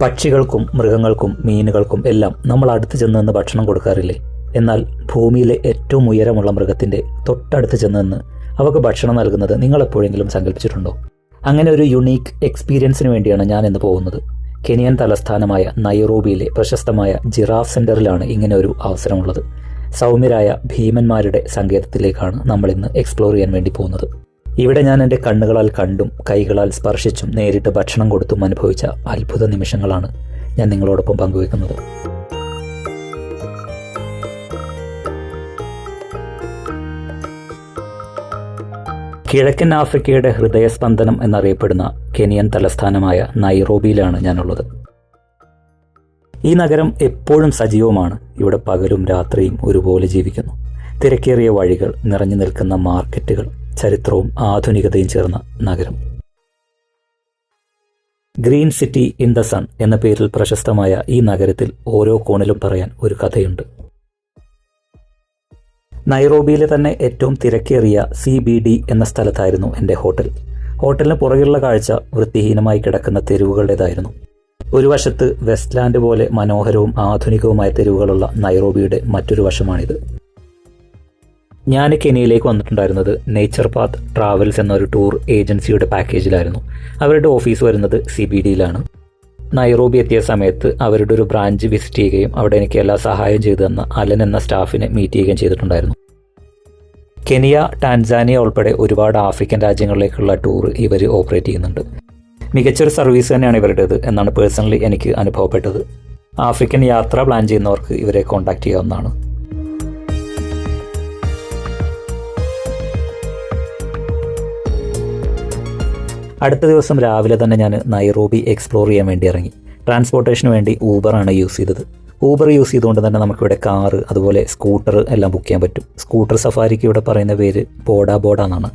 പക്ഷികൾക്കും മൃഗങ്ങൾക്കും മീനുകൾക്കും എല്ലാം നമ്മൾ അടുത്ത് ചെന്ന് നിന്ന് ഭക്ഷണം കൊടുക്കാറില്ലേ? എന്നാൽ ഭൂമിയിലെ ഏറ്റവും ഉയരമുള്ള മൃഗത്തിന്റെ തൊട്ടടുത്ത് ചെന്ന് നിന്ന് അവക്ക് ഭക്ഷണം നൽകുന്നത് നിങ്ങൾ എപ്പോഴെങ്കിലും സങ്കല്പിച്ചിട്ടുണ്ടോ അങ്ങനെ ഒരു യുണീക്ക് എക്സ്പീരിയൻസിന് വേണ്ടിയാണ് ഞാൻ ഇന്ന് പോകുന്നത്. കെനിയൻ തലസ്ഥാനമായ നൈറോബിയിലെ പ്രശസ്തമായ ജിറാഫ് സെന്ററിലാണ് ഇങ്ങനെ ഒരു അവസരമുള്ളത്. സൗമ്യരായ ഭീമന്മാരുടെ സങ്കേതത്തിലേക്കാണ് നമ്മൾ ഇന്ന് എക്സ്പ്ലോർ ചെയ്യാൻ വേണ്ടി പോകുന്നത്. ഇവിടെ ഞാൻ എന്റെ കണ്ണുകളാൽ കണ്ടും കൈകളാൽ സ്പർശിച്ചും നേരിട്ട് ഭക്ഷണം കൊടുത്തും അനുഭവിച്ച അത്ഭുത നിമിഷങ്ങളാണ് ഞാൻ നിങ്ങളോടൊപ്പം പങ്കുവെക്കുന്നത് കിഴക്കൻ ആഫ്രിക്കയുടെ ഹൃദയസ്പന്ദനം എന്നറിയപ്പെടുന്ന കെനിയൻ തലസ്ഥാനമായ നൈറോബിയിലാണ് ഞാനുള്ളത്. ഈ നഗരം എപ്പോഴും സജീവമാണ്. ഇവിടെ പകലും രാത്രിയും ഒരുപോലെ ജീവിക്കുന്നു. തിരക്കേറിയ വഴികൾ നിറഞ്ഞു നിൽക്കുന്ന മാർക്കറ്റുകൾ ചരിത്രവും ആധുനികതയും ചേർന്ന നഗരം. Green city in the sun എന്ന പേരിൽ പ്രശസ്തമായ ഈ നഗരത്തിൽ ഓരോ കോണിലും പറയാൻ ഒരു കഥയുണ്ട്. നൈറോബിയിലെ തന്നെ ഏറ്റവും തിരക്കേറിയ സി ബി ഡി എന്ന സ്ഥലത്തായിരുന്നു എന്റെ ഹോട്ടൽ. ഹോട്ടലിന് പുറകിലുള്ള കാഴ്ച വൃത്തിഹീനമായി കിടക്കുന്ന തെരുവുകളുടേതായിരുന്നു. ഒരു വശത്ത് വെസ്റ്റ്ലാൻഡ് പോലെ മനോഹരവും ആധുനികവുമായ തെരുവുകളുള്ള നൈറോബിയുടെ മറ്റൊരു വശമാണിത്. ഞാൻ കെനിയയിലേക്ക് വന്നിട്ടുണ്ടായിരുന്നത് നേച്ചർ പാത്ത് ട്രാവൽസ് എന്നൊരു ടൂർ ഏജൻസിയുടെ പാക്കേജിലായിരുന്നു അവരുടെ ഓഫീസ് വരുന്നത് സി ബി ഡിയിലാണ് നൈറോബി എത്തിയ സമയത്ത് അവരുടെ ഒരു ബ്രാഞ്ച് വിസിറ്റ് ചെയ്യുകയും അവിടെ എനിക്ക് എല്ലാ സഹായം ചെയ്തു തന്ന അലൻ എന്ന സ്റ്റാഫിനെ മീറ്റ് ചെയ്യുകയും ചെയ്തിട്ടുണ്ടായിരുന്നു. കെനിയ ടാൻസാനിയ ഉൾപ്പെടെ ഒരുപാട് ആഫ്രിക്കൻ രാജ്യങ്ങളിലേക്കുള്ള ടൂർ ഇവർ ഓപ്പറേറ്റ് ചെയ്യുന്നുണ്ട്. മികച്ചൊരു സർവീസ് തന്നെയാണ് ഇവരുടേത് എന്നാണ് പേഴ്സണലി എനിക്ക് അനുഭവപ്പെട്ടത്. ആഫ്രിക്കൻ യാത്ര പ്ലാൻ ചെയ്യുന്നവർക്ക് ഇവരെ കോൺടാക്ട് ചെയ്യാവുന്നതാണ്. അടുത്ത ദിവസം രാവിലെ തന്നെ ഞാൻ നൈറോബി എക്സ്പ്ലോർ ചെയ്യാൻ വേണ്ടി ഇറങ്ങി. ട്രാൻസ്പോർട്ടേഷന് വേണ്ടി ഊബറാണ് യൂസ് ചെയ്തത്. ഊബർ യൂസ് ചെയ്തുകൊണ്ട് തന്നെ നമുക്കിവിടെ കാറ് അതുപോലെ സ്കൂട്ടർ എല്ലാം ബുക്ക് ചെയ്യാൻ പറ്റും. സ്കൂട്ടർ സഫാരിക്ക് ഇവിടെ പറയുന്ന പേര് ബോഡ ബോഡ എന്നാണ്.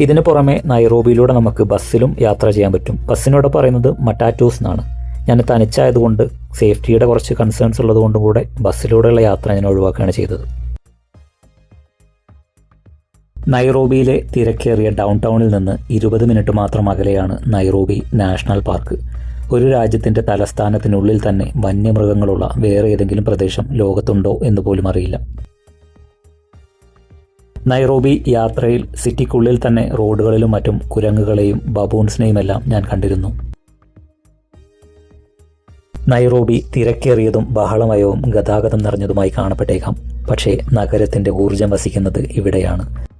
ഇതിന് പുറമെ നൈറോബിയിലൂടെ നമുക്ക് ബസ്സിലും യാത്ര ചെയ്യാൻ പറ്റും. ബസ്സിനോട് പറയുന്നത് മറ്റാറ്റൂസ് എന്നാണ്. ഞാൻ തനിച്ചായതുകൊണ്ട് സേഫ്റ്റിയുടെ കുറച്ച് കൺസേൺസ് ഉള്ളതുകൊണ്ടും കൂടെ ബസ്സിലൂടെയുള്ള യാത്ര ഞാൻ ഒഴിവാക്കുകയാണ് ചെയ്തത്. നൈറോബിയിലെ തിരക്കേറിയ ഡൗൺ ടൗണിൽ നിന്ന് ഇരുപത് മിനിറ്റ് മാത്രം അകലെയാണ് നൈറോബി നാഷണൽ പാർക്ക്. ഒരു രാജ്യത്തിന്റെ തലസ്ഥാനത്തിനുള്ളിൽ തന്നെ വന്യമൃഗങ്ങളുള്ള വേറെ ഏതെങ്കിലും പ്രദേശം ലോകത്തുണ്ടോ എന്ന് പോലും അറിയില്ല. നൈറോബി യാത്രയിൽ സിറ്റിക്കുള്ളിൽ തന്നെ റോഡുകളിലും മറ്റും കുരങ്ങുകളെയും ബബൂൺസിനെയും എല്ലാം ഞാൻ കണ്ടിരുന്നു. നൈറോബി തിരക്കേറിയതും ബഹളമയവും ഗതാഗതം നിറഞ്ഞതുമായി കാണപ്പെട്ടേക്കാം. പക്ഷേ നഗരത്തിന്റെ ഊർജം വസിക്കുന്നത് ഇവിടെയാണ്.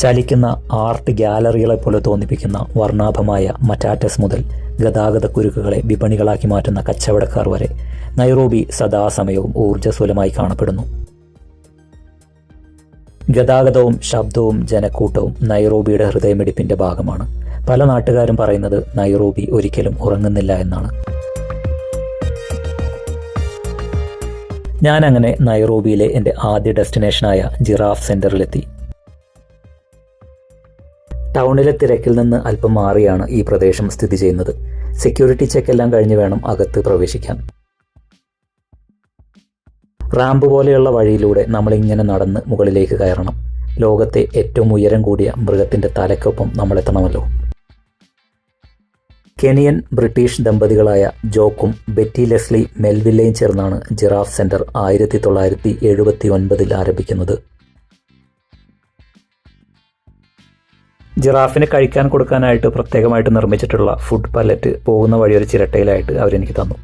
ചലിക്കുന്ന ആർട്ട് ഗാലറികളെ പോലെ തോന്നിപ്പിക്കുന്ന വർണാഭമായ മറ്റാറ്റസ് മുതൽ ഗതാഗത കുരുക്കുകളെ വിപണികളാക്കി മാറ്റുന്ന കച്ചവടക്കാർ വരെ നൈറോബി സദാസമയവും ഊർജസ്വലമായി കാണപ്പെടുന്നു. ഗതാഗതവും ശബ്ദവും ജനക്കൂട്ടവും നൈറോബിയുടെ ഹൃദയമിടിപ്പിന്റെ ഭാഗമാണ്. പല നാട്ടുകാരും പറയുന്നത് നൈറോബി ഒരിക്കലും ഉറങ്ങുന്നില്ല എന്നാണ്. ഞാൻ അങ്ങനെ നൈറോബിയിലെ എന്റെ ആദ്യ ഡെസ്റ്റിനേഷനായ ജിറാഫ് സെന്ററിലെത്തി ടൗണിലെ തിരക്കിൽ നിന്ന് അല്പം മാറിയാണ് ഈ പ്രദേശം സ്ഥിതി ചെയ്യുന്നത്. സെക്യൂരിറ്റി ചെക്ക് എല്ലാം കഴിഞ്ഞ് വേണം അകത്ത് പ്രവേശിക്കാൻ. റാമ്പ് പോലെയുള്ള വഴിയിലൂടെ നമ്മൾ ഇങ്ങനെ നടന്ന് മുകളിലേക്ക് കയറണം. ലോകത്തെ ഏറ്റവും ഉയരം കൂടിയ മൃഗത്തിന്റെ തലക്കൊപ്പം നമ്മൾ എത്തണമല്ലോ കെനിയൻ ബ്രിട്ടീഷ് ദമ്പതികളായ ജോക്കും ബെറ്റി ലെസ്ലി മെൽവില്ലയും ചേർന്നാണ് ജിറാഫ് സെന്റർ ആയിരത്തി തൊള്ളായിരത്തി എഴുപത്തി ഒൻപതിൽ ആരംഭിക്കുന്നത്. ജിറാഫിന് കഴിക്കാൻ കൊടുക്കാനായിട്ട് പ്രത്യേകമായിട്ട് നിർമ്മിച്ചിട്ടുള്ള ഫുഡ് പലറ്റ് പോകുന്ന വഴി ഒരു ചിരട്ടയിലായിട്ട് അവരെനിക്ക് തന്നു.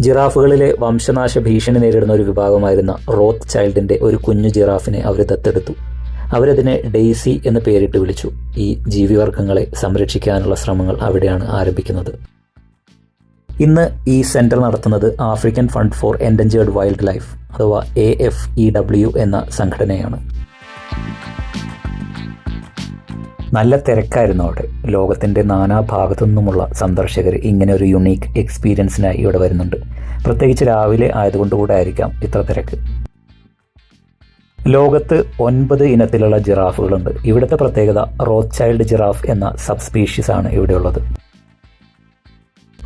ജിറാഫുകളിലെ വംശനാശ ഭീഷണി നേരിടുന്ന ഒരു വിഭാഗമായിരുന്ന റോത്ത് ചൈൽഡിന്റെ ഒരു കുഞ്ഞു ജിറാഫിനെ അവർ ദത്തെടുത്തു. അവരതിനെ ഡെയ്സി എന്ന് പേരിട്ട് വിളിച്ചു. ഈ ജീവിവർഗങ്ങളെ സംരക്ഷിക്കാനുള്ള ശ്രമങ്ങൾ അവിടെയാണ് ആരംഭിക്കുന്നത്. ഇന്ന് ഈ സെന്റർ നടത്തുന്നത് African fund for endangered wildlife അഥവാ എ എഫ് ഇ ഡബ്ല്യു എന്ന സംഘടനയാണ്. നല്ല തിരക്കായിരുന്നു അവിടെ. ലോകത്തിന്റെ നാനാഭാഗത്തു നിന്നുമുള്ള സന്ദർശകർ ഇങ്ങനെ ഒരു യുണീക്ക് എക്സ്പീരിയൻസിനായി ഇവിടെ വരുന്നുണ്ട്. പ്രത്യേകിച്ച് രാവിലെ ആയതുകൊണ്ട് കൂടെ ആയിരിക്കാം ഇത്ര തിരക്ക്. ലോകത്ത് ഒൻപത് ഇനത്തിലുള്ള ജിറാഫുകളുണ്ട്. ഇവിടുത്തെ പ്രത്യേകത റോത്ത് ചൈൽഡ് ജിറാഫ് എന്ന സബ് സ്പീഷീസ് ആണ് ഇവിടെയുള്ളത്.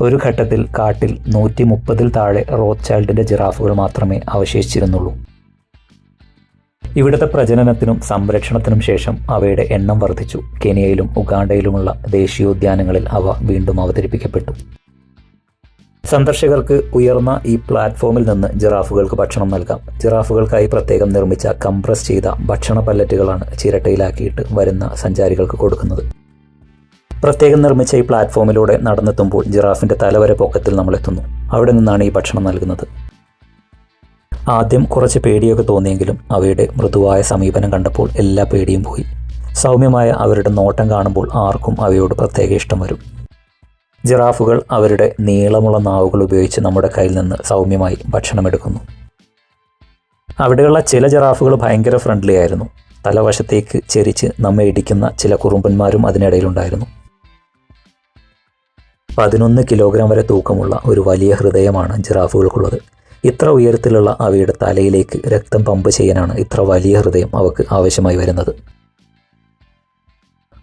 ഒരു ഘട്ടത്തിൽ കാട്ടിൽ നൂറ്റി മുപ്പതിൽ താഴെ റോത്ത് ചൈൽഡിന്റെ ജിറാഫുകൾ മാത്രമേ അവശേഷിച്ചിരുന്നുള്ളൂ. ഇവിടുത്തെ പ്രജനനത്തിനും സംരക്ഷണത്തിനും ശേഷം അവയുടെ എണ്ണം വർദ്ധിച്ചു. കെനിയയിലും ഉഗാണ്ടയിലുമുള്ള ദേശീയോദ്യാനങ്ങളിൽ അവ വീണ്ടും അവതരിപ്പിക്കപ്പെട്ടു. സന്ദർശകർക്ക് ഉയർന്ന ഈ പ്ലാറ്റ്ഫോമിൽ നിന്ന് ജിറാഫുകൾക്ക് ഭക്ഷണം നൽകാം. ജിറാഫുകൾക്കായി പ്രത്യേകം നിർമ്മിച്ച കംപ്രസ് ചെയ്ത ഭക്ഷണ പല്ലറ്റുകളാണ് ചിരട്ടയിലാക്കിയിട്ട് വരുന്ന സഞ്ചാരികൾക്ക് കൊടുക്കുന്നത്. പ്രത്യേകം നിർമ്മിച്ച ഈ പ്ലാറ്റ്ഫോമിലൂടെ നടന്നെത്തുമ്പോൾ ജിറാഫിന്റെ തലവരെ പൊക്കത്തിൽ നമ്മൾ എത്തുന്നു അവിടെ നിന്നാണ് ഈ ഭക്ഷണം നൽകുന്നത്. ആദ്യം കുറച്ച് പേടിയൊക്കെ തോന്നിയെങ്കിലും അവയുടെ മൃദുവായ സമീപനം കണ്ടപ്പോൾ എല്ലാ പേടിയും പോയി. സൗമ്യമായ അവരുടെ നോട്ടം കാണുമ്പോൾ ആർക്കും അവയോട് പ്രത്യേക ഇഷ്ടം വരും. ജിറാഫുകൾ അവരുടെ നീളമുള്ള നാവുകൾ ഉപയോഗിച്ച് നമ്മുടെ കയ്യിൽ നിന്ന് സൗമ്യമായി ഭക്ഷണമെടുക്കുന്നു. അവിടെയുള്ള ചില ജിറാഫുകൾ ഭയങ്കര ഫ്രണ്ട്ലി ആയിരുന്നു. തലവശത്തേക്ക് ചെരിച്ച് നമ്മെ ഇടിക്കുന്ന ചില കുറുമ്പന്മാരും അതിനിടയിലുണ്ടായിരുന്നു. പതിനൊന്ന് കിലോഗ്രാം വരെ തൂക്കമുള്ള ഒരു വലിയ ഹൃദയമാണ് ജിറാഫുകൾക്കുള്ളത്. ഇത്ര ഉയരത്തിലുള്ള അവയുടെ തലയിലേക്ക് രക്തം പമ്പ് ചെയ്യാനാണ് ഇത്ര വലിയ ഹൃദയം അവക്ക് ആവശ്യമായി വരുന്നത്.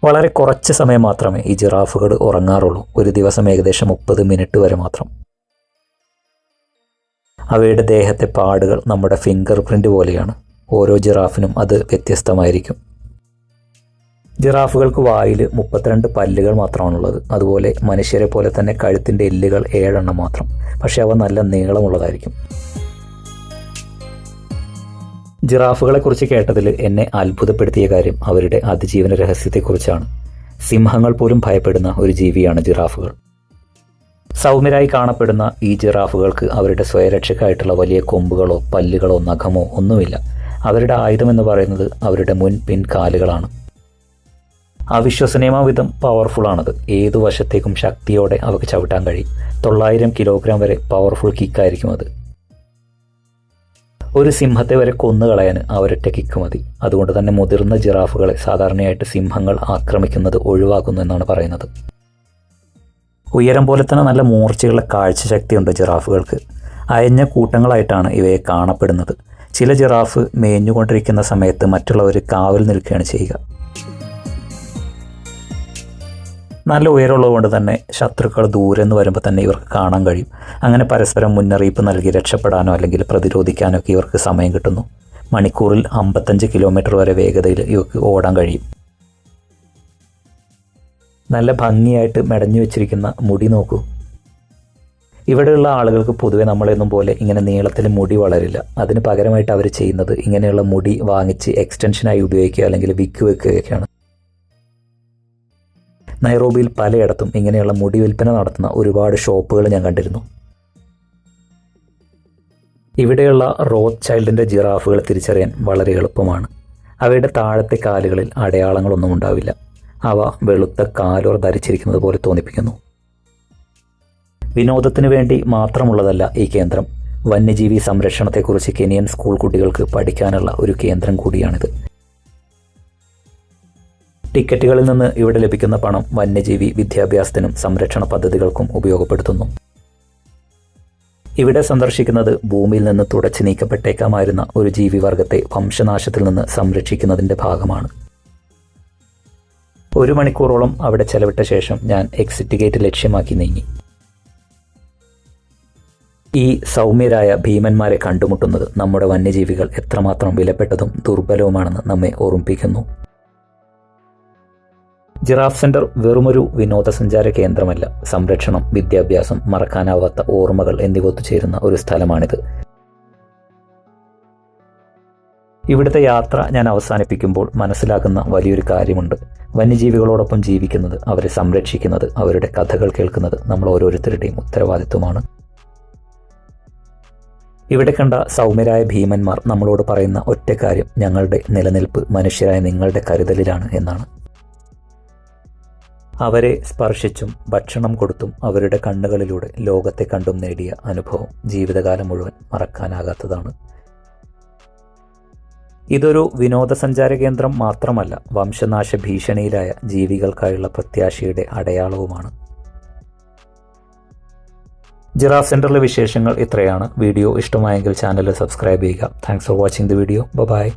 വളരെ കുറച്ച് സമയം മാത്രമേ ഈ ജിറാഫുകൾ ഉറങ്ങാറുള്ളൂ. ഒരു ദിവസം ഏകദേശം മുപ്പത് മിനിറ്റ് വരെ മാത്രം. അവയുടെ ദേഹത്തെ പാടുകൾ നമ്മുടെ ഫിംഗർ പ്രിന്റ് പോലെയാണ്. ഓരോ ജിറാഫിനും അത് വ്യത്യസ്തമായിരിക്കും. ജിറാഫുകൾക്ക് വായിൽ മുപ്പത്തിരണ്ട് പല്ലുകൾ മാത്രമാണുള്ളത്. അതുപോലെ മനുഷ്യരെ പോലെ തന്നെ കഴുത്തിന്റെ എല്ലുകൾ ഏഴെണ്ണം മാത്രം. പക്ഷെ അവ നല്ല നീളമുള്ളതായിരിക്കും. ജിറാഫുകളെക്കുറിച്ച് കേട്ടതിൽ എന്നെ അത്ഭുതപ്പെടുത്തിയ കാര്യം അവരുടെ അതിജീവന രഹസ്യത്തെക്കുറിച്ചാണ്. സിംഹങ്ങൾ പോലും ഭയപ്പെടുന്ന ഒരു ജീവിയാണ് ജിറാഫുകൾ. സൗമ്യരായി കാണപ്പെടുന്ന ഈ ജിറാഫുകൾക്ക് അവരുടെ സ്വയരക്ഷയ്ക്കായിട്ടുള്ള വലിയ കൊമ്പുകളോ പല്ലുകളോ നഖമോ ഒന്നുമില്ല. അവരുടെ ആയുധം എന്ന് പറയുന്നത് അവരുടെ മുൻ പിൻ കാലുകളാണ് അവിശ്വസനീയമാവിധം ആണത്. ഏതു വശത്തേക്കും ശക്തിയോടെ അവക്ക് ചവിട്ടാൻ കഴിയും. തൊള്ളായിരം കിലോഗ്രാം വരെ പവർഫുൾ കിക്കായിരിക്കും അത്. ഒരു സിംഹത്തെ വരെ കൊന്നുകളയാൻ അവരൊറ്റ കിക്ക് മതി. അതുകൊണ്ട് തന്നെ മുതിർന്ന ജിറാഫുകളെ സാധാരണയായിട്ട് സിംഹങ്ങൾ ആക്രമിക്കുന്നത് ഒഴിവാക്കുന്നു എന്നാണ് പറയുന്നത്. ഉയരം പോലെ തന്നെ നല്ല മൂർച്ചയുള്ള കാഴ്ചശക്തിയുണ്ട് ജിറാഫുകൾക്ക്. അയഞ്ഞ കൂട്ടങ്ങളായിട്ടാണ് ഇവയെ കാണപ്പെടുന്നത്. ചില ജിറാഫ് മേഞ്ഞുകൊണ്ടിരിക്കുന്ന സമയത്ത് മറ്റുള്ളവർ കാവൽ നിൽക്കുകയാണ് ചെയ്യുക. നല്ല ഉയരമുള്ളത് കൊണ്ട് തന്നെ ശത്രുക്കൾ ദൂരെ നിന്ന് വരുമ്പോൾ തന്നെ ഇവർക്ക് കാണാൻ കഴിയും. അങ്ങനെ പരസ്പരം മുന്നറിയിപ്പ് നൽകി രക്ഷപ്പെടാനോ അല്ലെങ്കിൽ പ്രതിരോധിക്കാനോ ഒക്കെ ഇവർക്ക് സമയം കിട്ടുന്നു. മണിക്കൂറിൽ അമ്പത്തഞ്ച് കിലോമീറ്റർ വരെ വേഗതയിൽ ഇവർക്ക് ഓടാൻ കഴിയും. നല്ല ഭംഗിയായിട്ട് മെടഞ്ഞു വെച്ചിരിക്കുന്ന മുടി നോക്കൂ. ഇവിടെയുള്ള ആളുകൾക്ക് പൊതുവെ നമ്മളെന്നും പോലെ ഇങ്ങനെ നീളത്തിൽ മുടി വളരില്ല. അതിന് പകരമായിട്ട് അവർ ചെയ്യുന്നത് ഇങ്ങനെയുള്ള മുടി വാങ്ങിച്ച് എക്സ്റ്റൻഷനായി ഉപയോഗിക്കുക അല്ലെങ്കിൽ വിക്ക് വെക്കുകയൊക്കെയാണ് നൈറോബിയിൽ പലയിടത്തും ഇങ്ങനെയുള്ള മുടി വിൽപ്പന നടത്തുന്ന ഒരുപാട് ഷോപ്പുകൾ ഞാൻ കണ്ടിരുന്നു. ഇവിടെയുള്ള റോത്ത് ചൈൽഡിന്റെ ജിറാഫുകൾ തിരിച്ചറിയാൻ വളരെ എളുപ്പമാണ്. അവയുടെ താഴത്തെ കാലുകളിൽ അടയാളങ്ങളൊന്നും ഉണ്ടാവില്ല. അവ വെളുത്ത കാലുറ ധരിച്ചിരിക്കുന്നത് പോലെ തോന്നിപ്പിക്കുന്നു. വിനോദത്തിന് വേണ്ടി മാത്രമുള്ളതല്ല ഈ കേന്ദ്രം. വന്യജീവി സംരക്ഷണത്തെക്കുറിച്ച് കെനിയൻ സ്കൂൾ കുട്ടികൾക്ക് പഠിക്കാനുള്ള ഒരു കേന്ദ്രം കൂടിയാണിത്. ടിക്കറ്റുകളിൽ നിന്ന് ഇവിടെ ലഭിക്കുന്ന പണം വന്യജീവി വിദ്യാഭ്യാസത്തിനും സംരക്ഷണ പദ്ധതികൾക്കും ഉപയോഗപ്പെടുത്തുന്നു. ഇവിടെ സന്ദർശിക്കുന്നത് ഭൂമിയിൽ നിന്ന് തുടച്ചു നീക്കപ്പെട്ടേക്കാമായിരുന്ന ഒരു ജീവിവർഗത്തെ വംശനാശത്തിൽ നിന്ന് സംരക്ഷിക്കുന്നതിന്റെ ഭാഗമാണ്. ഒരു മണിക്കൂറോളം അവിടെ ചെലവിട്ട ശേഷം ഞാൻ എക്സിറ്റ് ഗേറ്റ് ലക്ഷ്യമാക്കി നീങ്ങി. ഈ സൗമ്യരായ ഭീമന്മാരെ കണ്ടുമുട്ടുന്നത് നമ്മുടെ വന്യജീവികൾ എത്രമാത്രം വിലപ്പെട്ടതും ദുർബലവുമാണെന്ന് നമ്മെ ഓർമ്മിപ്പിക്കുന്നു. ജിറാഫ് സെന്റർ വെറുമൊരു വിനോദസഞ്ചാര കേന്ദ്രമല്ല. സംരക്ഷണം വിദ്യാഭ്യാസം മറക്കാനാവാത്ത ഓർമ്മകൾ എന്നിവ ഒത്തുചേരുന്ന ഒരു സ്ഥലമാണിത്. ഇവിടുത്തെ യാത്ര ഞാൻ അവസാനിപ്പിക്കുമ്പോൾ മനസ്സിലാക്കുന്ന വലിയൊരു കാര്യമുണ്ട്. വന്യജീവികളോടൊപ്പം ജീവിക്കുന്നത് അവരെ സംരക്ഷിക്കുന്നത് അവരുടെ കഥകൾ കേൾക്കുന്നത് നമ്മൾ ഓരോരുത്തരുടെയും ഉത്തരവാദിത്വമാണ്. ഇവിടെ കണ്ട സൗമ്യരായ ഭീമന്മാർ നമ്മളോട് പറയുന്ന ഒറ്റ കാര്യം ഞങ്ങളുടെ നിലനിൽപ്പ് മനുഷ്യരായ നിങ്ങളുടെ കരുതലിലാണ് എന്നാണ്. അവരെ സ്പർശിച്ചും ഭക്ഷണം കൊടുത്തും അവരുടെ കണ്ണുകളിലൂടെ ലോകത്തെ കണ്ടും നേടിയ അനുഭവം ജീവിതകാലം മുഴുവൻ മറക്കാനാകാത്തതാണ്. ഇതൊരു വിനോദസഞ്ചാര കേന്ദ്രം മാത്രമല്ല വംശനാശ ഭീഷണിയിലായ ജീവികൾക്കായുള്ള പ്രത്യാശയുടെ അടയാളവുമാണ്. ജിറാ സെന്ററിലെ വിശേഷങ്ങൾ ഇത്രയാണ്. വീഡിയോ ഇഷ്ടമായെങ്കിൽ ചാനൽ സബ്സ്ക്രൈബ് ചെയ്യുക. Thanks for watching the video bye